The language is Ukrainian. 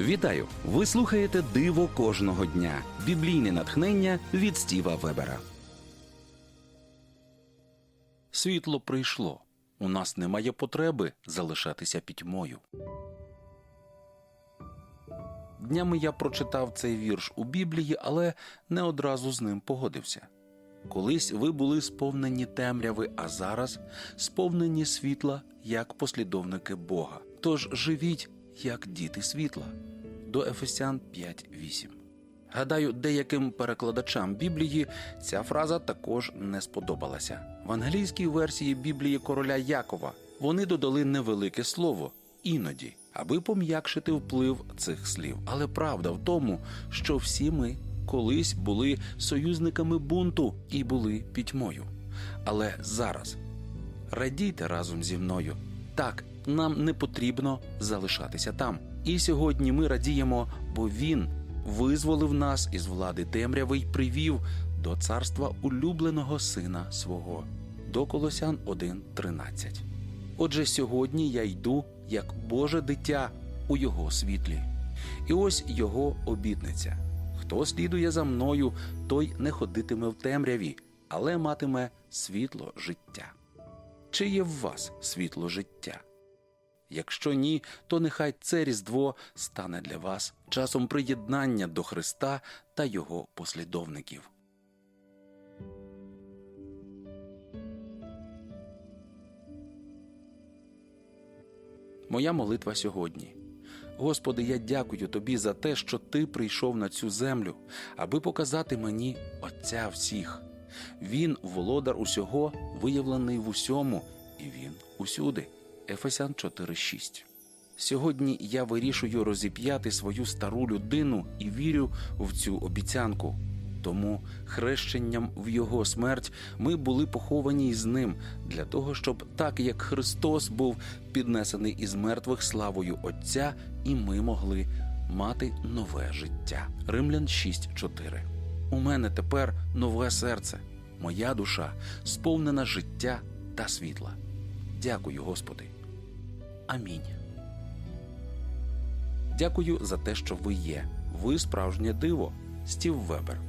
Вітаю! Ви слухаєте Диво кожного дня. Біблійне натхнення від Стіва Вебера. Світло прийшло. У нас немає потреби залишатися пітьмою. Днями я прочитав цей вірш у Біблії, але не одразу з ним погодився. Колись ви були сповнені темряви, а зараз сповнені світла як послідовники Бога. Тож живіть як діти світла. До Ефесян 5.8. Гадаю, деяким перекладачам Біблії ця фраза також не сподобалася. В англійській версії Біблії короля Якова вони додали невелике слово іноді, аби пом'якшити вплив цих слів. Але правда в тому, що всі ми колись були союзниками бунту і були пітьмою. Але зараз радійте разом зі мною. Так, нам не потрібно залишатися там. І сьогодні ми радіємо, бо він визволив нас із влади темряви й привів до царства улюбленого сина свого. До Колосян 1.13. Отже, сьогодні я йду як Боже дитя у його світлі. І ось його обітниця. Хто слідує за мною, той не ходитиме в темряві, але матиме світло життя. Чи є в вас світло життя? Якщо ні, то нехай це Різдво стане для вас часом приєднання до Христа та Його послідовників. Моя молитва сьогодні. Господи, я дякую тобі за те, що ти прийшов на цю землю, аби показати мені Отця всіх. Він володар усього, виявлений в усьому, і він усюди. Ефесян 4.6. Сьогодні я вирішую розіп'яти свою стару людину і вірю в цю обіцянку. Тому хрещенням в його смерть ми були поховані із ним для того, щоб так як Христос був піднесений із мертвих славою Отця, і ми могли мати нове життя. Римлян 6.4 У мене тепер нове серце, моя душа сповнена життя та світла. Дякую, Господи. Амінь. Дякую за те, що ви є. Ви справжнє диво. Стів Вебер.